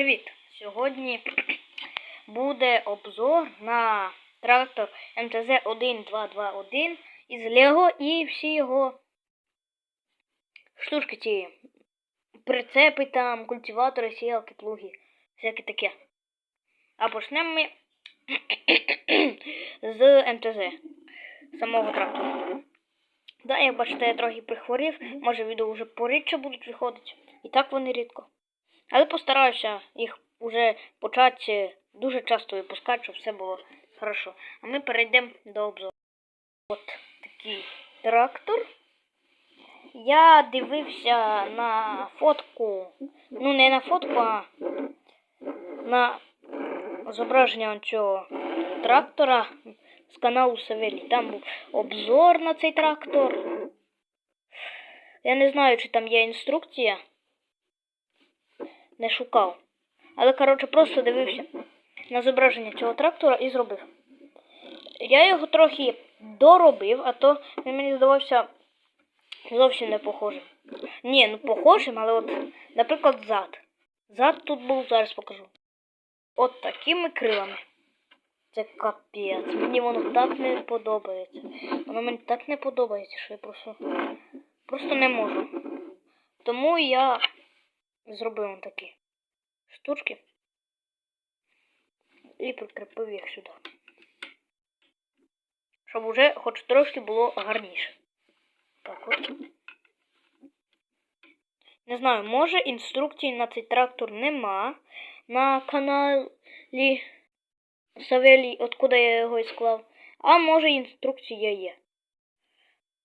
Привіт! Сьогодні буде обзор на трактор МТЗ-1221 із Лего і всі його штучки ці прицепи там, культиватори, сіялки, плуги, всяке таке. А почнемо ми з МТЗ самого трактора. Да, як бачите, я трохи прихворів, може відео вже порідше будуть виходити. І так вони рідко. Але постараюся їх уже почати дуже часто випускати, щоб все було хорошо. А ми перейдемо до обзору. От такий трактор. Я дивився на фотку. Ну, не на фотку, а на зображення цього трактора з каналу Савелій. Там був обзор на цей трактор. Я не знаю, чи там є інструкція. Не шукав. Але, коротше, просто дивився на зображення цього трактора і зробив. Я його трохи доробив, а то він мені здавався зовсім не похожим. Ні, ну похожим, але от, наприклад, зад. Зад тут був, зараз покажу. От такими крилами. Це капець. Мені воно так не подобається. Воно мені так не подобається, що я просто, просто не можу. Тому я зробив он штучки і прикріпив їх сюди. Щоб уже хоч трошки було гарніше. Так от. Не знаю, може інструкції на цей трактор нема. На каналі Савелій, откуда я його і склав. А може інструкція є.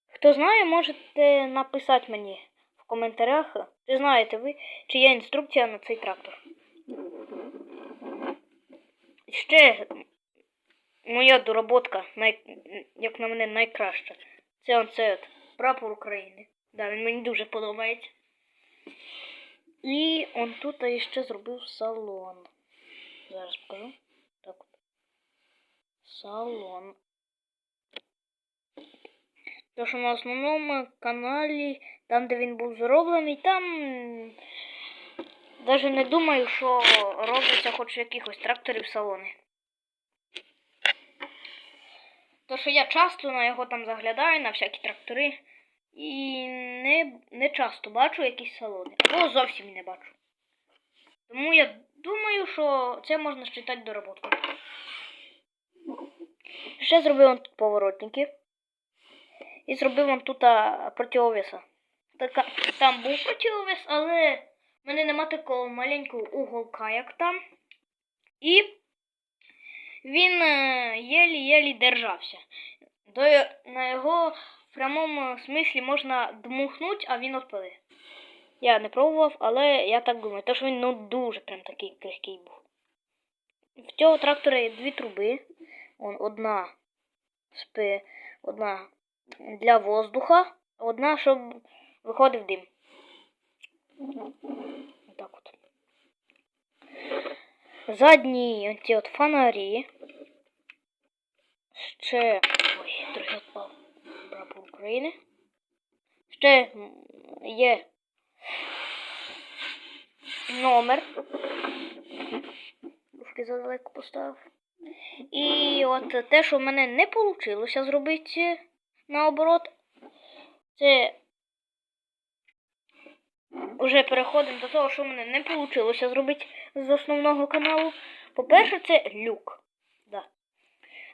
Хто знає, можете написати мені в коментарях. Чи знаєте ви, чи є інструкція на цей трактор. Ще моя доработка, най... як на мене, найкраща. Це он це от, прапор України. Да, він мені дуже подобається. І он тут я ще зробив салон. Зараз покажу. Так от. Салон. Тож на основному каналі, там де він був зроблений, там навіть не думаю, що робиться хоч якихось тракторів салони. То що я часто на його там заглядаю, на всякі трактори, і не, не часто бачу якісь салони. Або зовсім не бачу. Тому я думаю, що це можна вважати доработкою. Ще зробив он тут поворотники. І зробив он тут противовеса. Така, там був противовес, але в мене нема такого маленького уголка, як там. І він е, єлі-єлі держався. До, на його прямому смислі можна дмухнути, а він відпаде. Я не пробував, але я так думаю, що він ну, дуже прям такий крихкий був. В цього трактора є дві труби. Вон одна спи, одна для воздуха, одна, щоб виходив дим. Отак от. Задні ці от фонарі. Ще... Ой, трохи відпав прапор України. Ще є номер. Трошки задалеко поставив. І от те, що в мене не вийшло зробити наоборот, це вже переходимо до того, що в мене не вийшло зробити з основного каналу. По-перше, це люк. Да.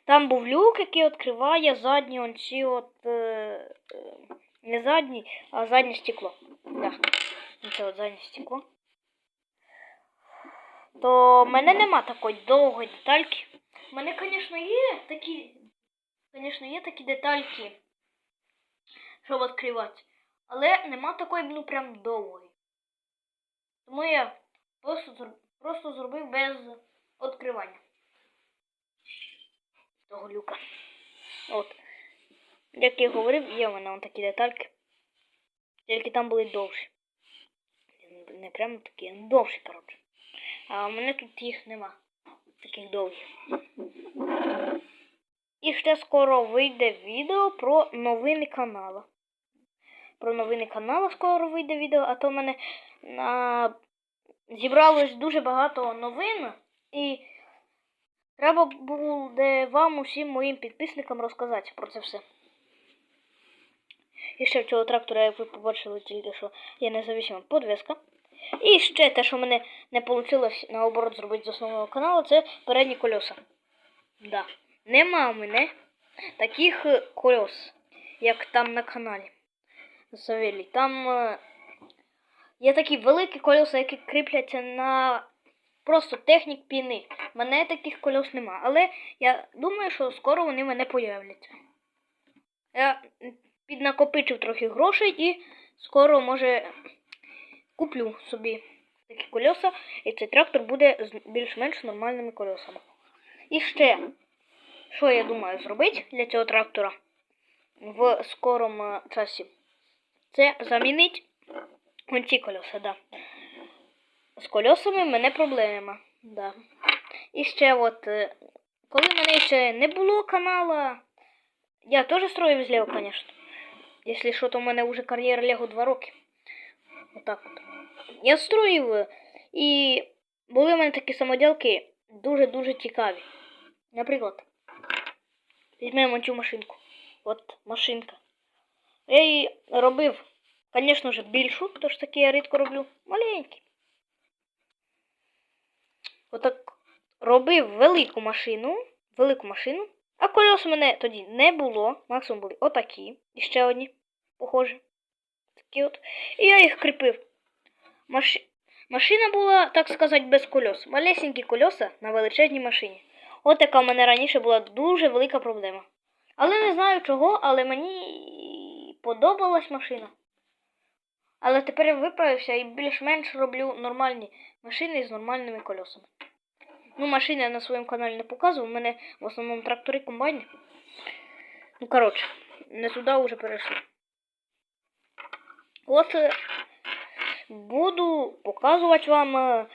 Там був люк, який відкриває задні онці от. Е, е, не задній, а заднє стекло. Да. Це от заднє стекло. То в мене нема такої довгої детальки. У мене, звісно, є такі. Звісно, є такі детальки, щоб відкривати. Але нема такої, ну, прям довгої. Тому я просто, просто зробив без відкривання того люка. От. Як я говорив, є в мене такі детальки. Тільки там були довші. Не прямо такі, а довші, коротше. А у мене тут їх нема. Таких довгих. І ще скоро вийде відео про новини каналу. Про новини каналу скоро вийде відео, а то в мене на зібралось дуже багато новин, і треба буде вам усім моїм підписникам розказати про це все. І ще в цього трактора, як ви побачили тільки, що є независима подвеска. І ще те, що мене не вийшло наоборот зробити з основного каналу, це передні колеса. Да. Нема в мене таких колес, як там на каналі. Савелій. Там е, є такі великі колеса, які кріпляться на просто технік піни. У мене таких колес нема. Але я думаю, що скоро вони в мене появляться. Я піднакопичив трохи грошей і скоро, може, куплю собі такі колеса, і цей трактор буде з більш-менш нормальними колесами. І ще, що я думаю зробити для цього трактора в скорому часі? Це замінити ось ці колеса, да. З колесами мене проблема. Да. І ще от, е, коли мене ще не було канала, я теж строїв з Лего, звісно. Якщо що, то в мене вже кар'єра Лего 2 роки. Отак от. Я строїв, е, і були в мене такі самоділки дуже-дуже цікаві. Наприклад, візьмемо цю машинку. От машинка. Я її робив, звісно ж, більшу, тож таки я рідко роблю. Маленький. Отак робив велику машину, велику машину, а колес у мене тоді не було. Максимум були отакі. І ще одні, похожі. Такі от. І я їх кріпив. Маш... Машина була, так сказати, без кольос. Малесенькі колеса на величезній машині. От така в мене раніше була дуже велика проблема. Але не знаю чого, але мені подобалась машина. Але тепер я виправився і більш-менш роблю нормальні машини з нормальними колесами. Ну, машини я на своєму каналі не показував, у мене в основному трактори комбайни. Ну, коротше, не туди вже перейшли. От е, буду показувати вам е,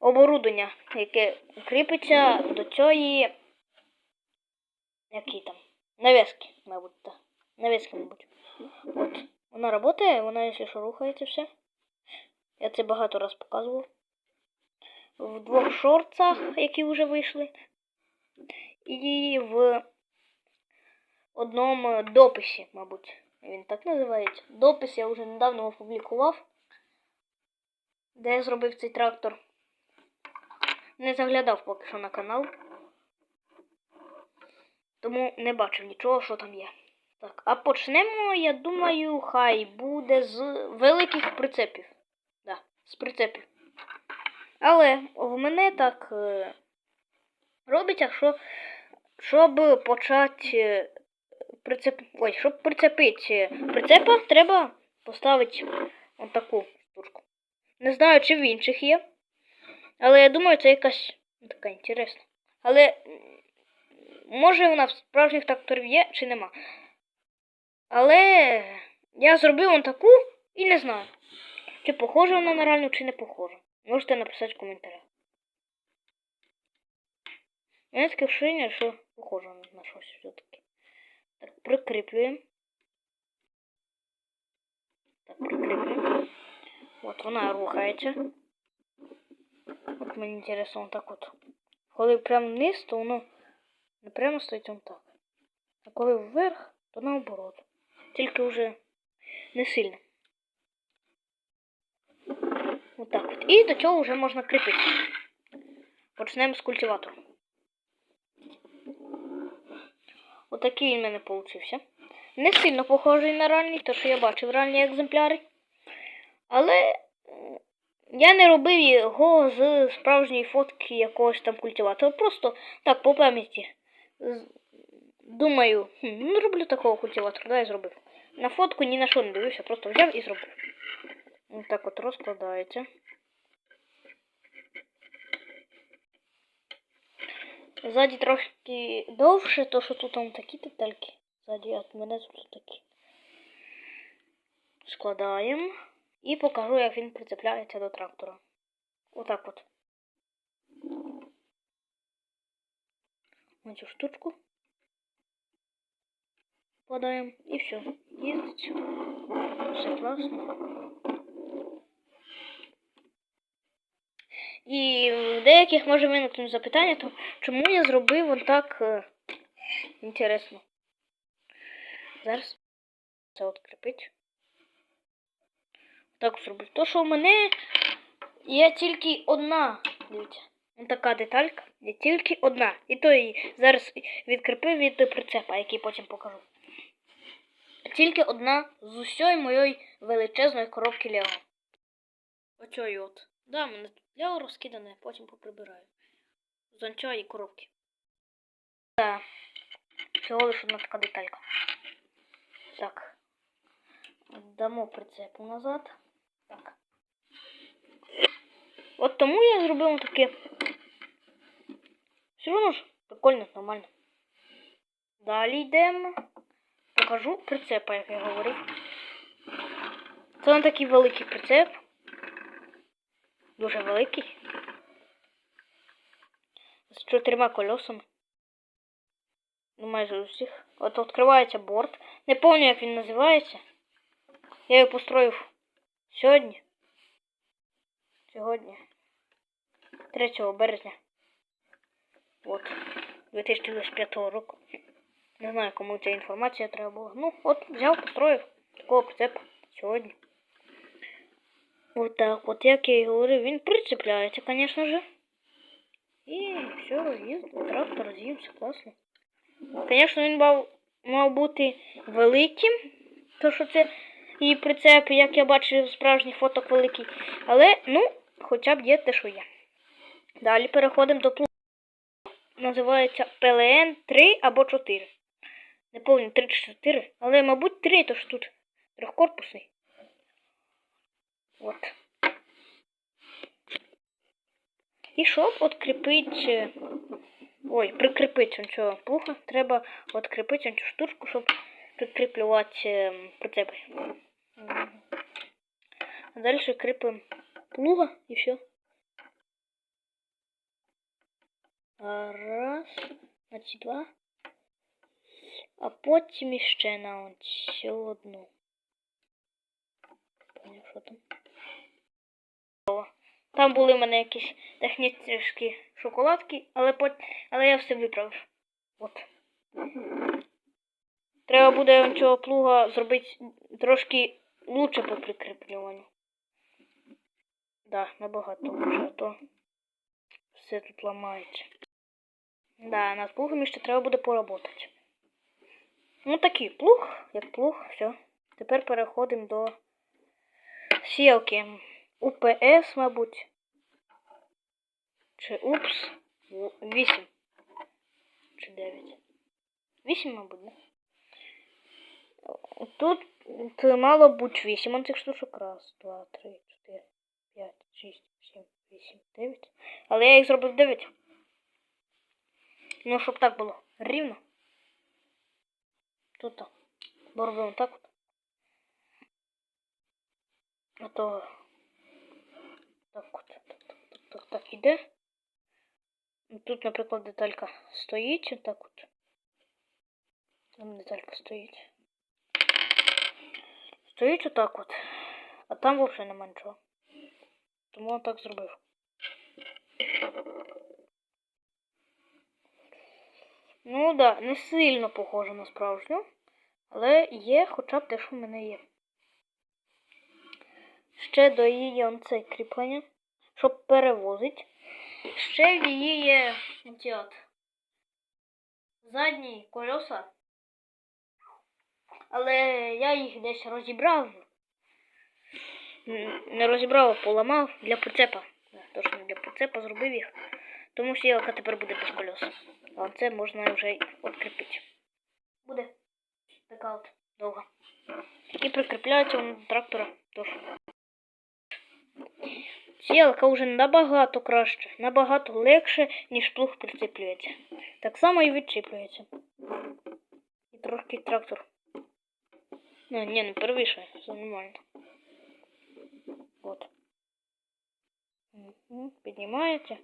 оборудовання, яке кріпиться до цієї. Які там? Навески, мабуть, так. Навески, мабуть. От. Вона працює, вона, якщо що, рухається все. Я це багато раз показував. В двох шорцах, які вже вийшли. І в одному дописі, мабуть. Він так називається. Допис я вже недавно опублікував, де я зробив цей трактор. Не заглядав поки що на канал. Тому не бачив нічого, що там є. Так, а почнемо, я думаю, хай буде з великих прицепів. Да, з прицепів. Але в мене так е, робиться, що щоб почати е, прицеп... Ой, щоб прицепити прицепа, треба поставити отаку штучку. Не знаю, чи в інших є. Але я думаю, це якась така інтересна. Але може вона в справжніх тракторів є чи нема. Але я зробив вон таку і не знаю, чи похожа вона на реальну, чи не похожа. Можете написати в коментарях. У мене таке вширення, що похоже на щось все-таки. Так, прикріплюємо. Так, прикріплюємо. От вона рухається. От мені інтересно, так от. Коли прямо вниз, то воно не прямо стоїть он так. А коли вверх, то наоборот. Тільки вже не сильно. Отак от. І до цього вже можна кріпити. Почнемо з культиватору. Отакий в мене получився. Не сильно похожий на ранній, то що я бачив ранні екземпляри. Але я не робив його з справжньої фотки якогось там культиватора. Просто так, по пам'яті. Думаю, хм, ну роблю такого культиватора, да, і зробив. На фотку ні на що не дивився, просто взяв і зробив. Ось так от розкладається. Ззаді трошки довше, то що тут там такі детальки. Ззаді от мене тут такі. Складаємо. І покажу, як він прицепляється до трактора. Отак от. На цю штучку. Вкладаємо і все. Їздить. Все класно. І в деяких може виникнути запитання, то чому я зробив отак е, інтересно. Зараз це от кріпить. Так зробив. То, що в мене є тільки одна. Дивіться. Ось така деталька. Є тільки одна. І то її зараз відкріпив від прицепа, який потім покажу. Тільки одна з усієї моєї величезної коробки Лего. Оцьої от. Да, мене тут Лего розкидане, потім поприбираю. З цієї коробки. Так. Всього лише одна така деталька. Так. Дамо прицепу назад. Так. От тому я зробив таке. Все одно ж прикольно, нормально. Далі йдемо. Покажу прицепа, як я говорив. Це не такий великий прицеп. Дуже великий. З чотирма колесами. Ну, майже у всіх. От відкривається борт. Не пам'ятаю, як він називається. Я його построїв сьогодні. Сьогодні. 3 березня. От. 2025 року. Не знаю, кому ця інформація треба була. Ну, от взяв, построїв такого прицепа сьогодні. От так, от як я і говорив, він прицепляється, звісно же. І все, їздить, трактор з'ївся, класно. Звісно, він мав, мав бути великим, то що це і прицеп, як я бачив в справжніх фоток великий. Але, ну, хоча б є те, що є. Далі переходимо до плуга. Називається ПЛН 3 або 4. Не пам'ятаю, 3 чи 4, але, мабуть, 3, то ж тут трьохкорпусний. От. І щоб откріпити, ой, прикріпити цього плуга, треба откріпити цю штучку, щоб прикріплювати ем, прицепи. А далі кріпимо плуга і все. Раз, значить два. А потім іще на цю одну. Що там. Там були в мене якісь технічні шоколадки, але пот... але я все виправив. От. Треба буде цього плуга зробити трошки лучше по прикріплюванню. Да, набагато лучше, а то все тут ламається. Да, над плугами ще треба буде поработати. Ну такий плуг, як плуг, все. Тепер переходимо до сілки. УПС, мабуть. Чи упс. 8. Чи 9. 8, мабуть, да? Тут мало бути 8 он цих штучок. Раз, два, три, чотири, п'ять, шість, сім, вісім, дев'ять. Але я їх зробив 9. Ну, щоб так було рівно. Тут так. Бо робимо так от. А то так от. Так, так, так, так, так іде. Ну, Тут, наприклад, деталька стоїть отак от. Там деталька стоїть. Стоїть отак от. А там взагалі нема нічого. Тому он так зробив. Ну да, не сильно похоже на справжню, але є хоча б те, що в мене є. Ще до її є он це кріплення, щоб перевозити. Ще в її є ці от задні колеса. Але я їх десь розібрав. Не розібрав, а поламав для прицепа. Да, Точно для прицепа зробив їх. Тому сілка тепер буде без колес. А це можна вже відкріпити. Буде така от довга. І прикріпляється вона до трактора теж. Сілка вже набагато краще, набагато легше, ніж плуг прицеплюється. Так само і відчіплюється. І трошки трактор. Не, не, не перевішує, все нормально. От. Мгм, Піднімається,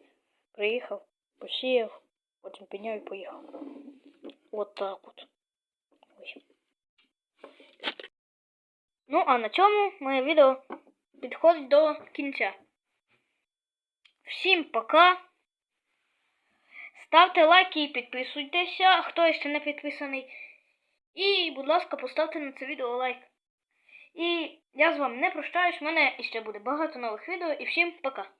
приїхав, посіяв, потім підняв і поїхав. От так от. Ну, а на цьому моє відео підходить до кінця. Всім пока. Ставте лайки і підписуйтеся, хто ще не підписаний. І, будь ласка, поставте на це відео лайк. І я з вами не прощаюсь, в мене іще буде багато нових відео і всім пока.